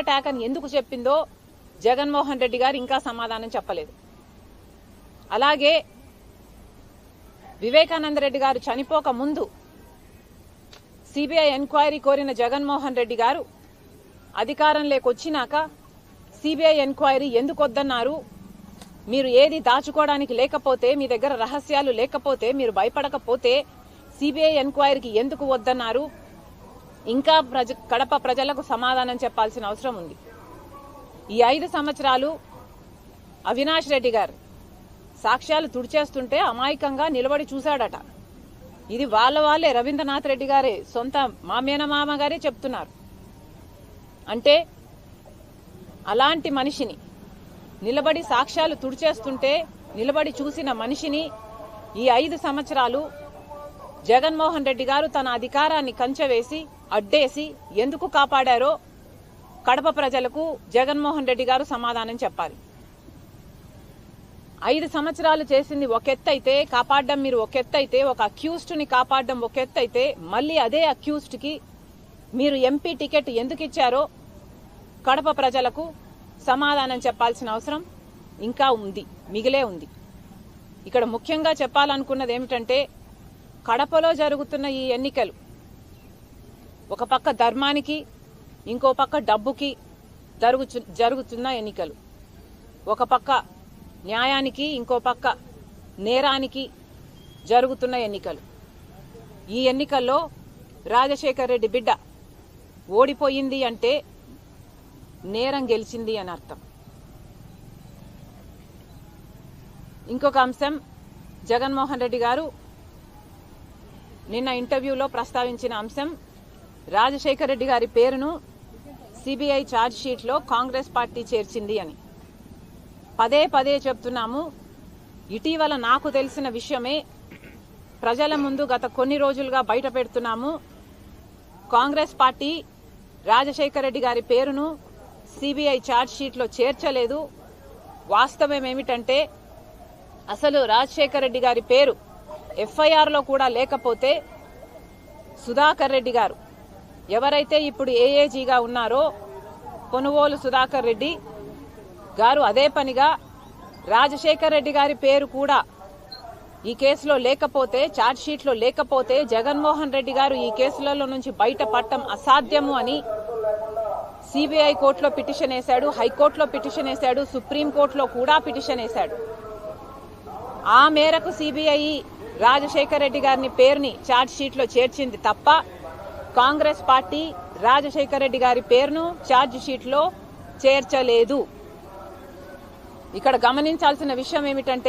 Attack అని ఎందుకు చెప్పిందో జగన్మోహన్ రెడ్డి గారు ఇంకా సమాధానం చెప్పలేదు. అలాగే వివేకానంద రెడ్డి గారు చనిపోక ముందు సిబిఐ ఎంక్వైరీ కోరిన జగన్మోహన్ రెడ్డి గారు అధికారం లేకొచ్చినాక సిబిఐ ఎంక్వైరీ ఎందుకు వద్దన్నారు? మీరు ఏది దాచుకోవడానికి లేకపోతే మీ దగ్గర రహస్యాలు లేకపోతే మీరు భయపడకపోతే సిబిఐ ఎంక్వైరీకి ఎందుకు వద్దన్నారు? ఇంకా ప్రజ కడప ప్రజలకు సమాధానం చెప్పాల్సిన అవసరం ఉంది. ఈ ఐదు సంవత్సరాలు అవినాష్ రెడ్డి గారు సాక్ష్యాలు తుడిచేస్తుంటే అమాయకంగా నిలబడి చూశాడట. ఇది వాళ్ళ వాళ్ళే రవీంద్రనాథ్ రెడ్డి గారే సొంత మామేన మామ గారే చెప్తున్నారు. అంటే అలాంటి మనిషిని నిలబడి సాక్ష్యాలు తుడిచేస్తుంటే నిలబడి చూసిన మనిషిని ఈ ఐదు సంవత్సరాలు జగన్మోహన్ రెడ్డి గారు తన అధికారాన్ని కంచవేసి అడ్డేసి ఎందుకు కాపాడారో కడప ప్రజలకు జగన్మోహన్ రెడ్డి గారు సమాధానం చెప్పాలి. ఐదు సంవత్సరాలు చేసింది ఒక ఎత్తు అయితే కాపాడడం మీరు ఒక ఎత్తు అయితే ఒక అక్యూస్డ్ని కాపాడడం ఒక ఎత్తు అయితే మళ్ళీ అదే అక్యూస్డ్కి మీరు ఎంపీ టికెట్ ఎందుకు ఇచ్చారో కడప ప్రజలకు సమాధానం చెప్పాల్సిన అవసరం ఇంకా ఉంది మిగిలే ఉంది. ఇక్కడ ముఖ్యంగా చెప్పాలనుకున్నది ఏమిటంటే కడపలో జరుగుతున్న ఈ ఎన్నికలు ఒక పక్క ధర్మానికి ఇంకో పక్క డబ్బుకి జరుగుచు జరుగుతున్న ఎన్నికలు. ఒక పక్క న్యాయానికి ఇంకో పక్క నేరానికి జరుగుతున్న ఎన్నికలు. ఈ ఎన్నికల్లో రాజశేఖర్ రెడ్డి బిడ్డ ఓడిపోయింది అంటే నేరం గెలిచింది అని అర్థం. ఇంకొక అంశం జగన్మోహన్ రెడ్డి గారు నిన్న ఇంటర్వ్యూలో ప్రస్తావించిన అంశం రాజశేఖర్ రెడ్డి గారి పేరును సిబిఐ ఛార్జ్ షీట్లో కాంగ్రెస్ పార్టీ చేర్చింది అని. పదే పదే చెప్తున్నాము. ఇటీవల నాకు తెలిసిన విషయమే ప్రజల ముందు గత కొన్ని రోజులుగా బయట పెడుతున్నాము. కాంగ్రెస్ పార్టీ రాజశేఖర రెడ్డి గారి పేరును సిబిఐ ఛార్జ్ షీట్లో చేర్చలేదు. వాస్తవం ఏమిటంటే అసలు రాజశేఖర రెడ్డి గారి పేరు ఎఫ్ఐఆర్లో కూడా లేకపోతే సుధాకర్ రెడ్డి గారు ఎవరైతే ఇప్పుడు ఏఏజీగా ఉన్నారో కొనుగోలు సుధాకర్ రెడ్డి గారు అదే పనిగా రాజశేఖర్ రెడ్డి గారి పేరు కూడా ఈ కేసులో లేకపోతే ఛార్జ్షీట్లో లేకపోతే జగన్మోహన్ రెడ్డి గారు ఈ కేసులలో నుంచి బయటపడటం అసాధ్యము అని సిబిఐ కోర్టులో పిటిషన్ వేశాడు హైకోర్టులో పిటిషన్ వేశాడు సుప్రీంకోర్టులో కూడా పిటిషన్ వేశాడు. ఆ మేరకు సిబిఐ రాజశేఖర్ రెడ్డి గారిని పేరుని ఛార్జ్ షీట్లో చేర్చింది తప్ప కాంగ్రెస్ పార్టీ రాజశేఖర్ రెడ్డి గారి పేరును ఛార్జ్ షీట్లో చేర్చలేదు. ఇక్కడ గమనించాల్సిన విషయం ఏమిటంటే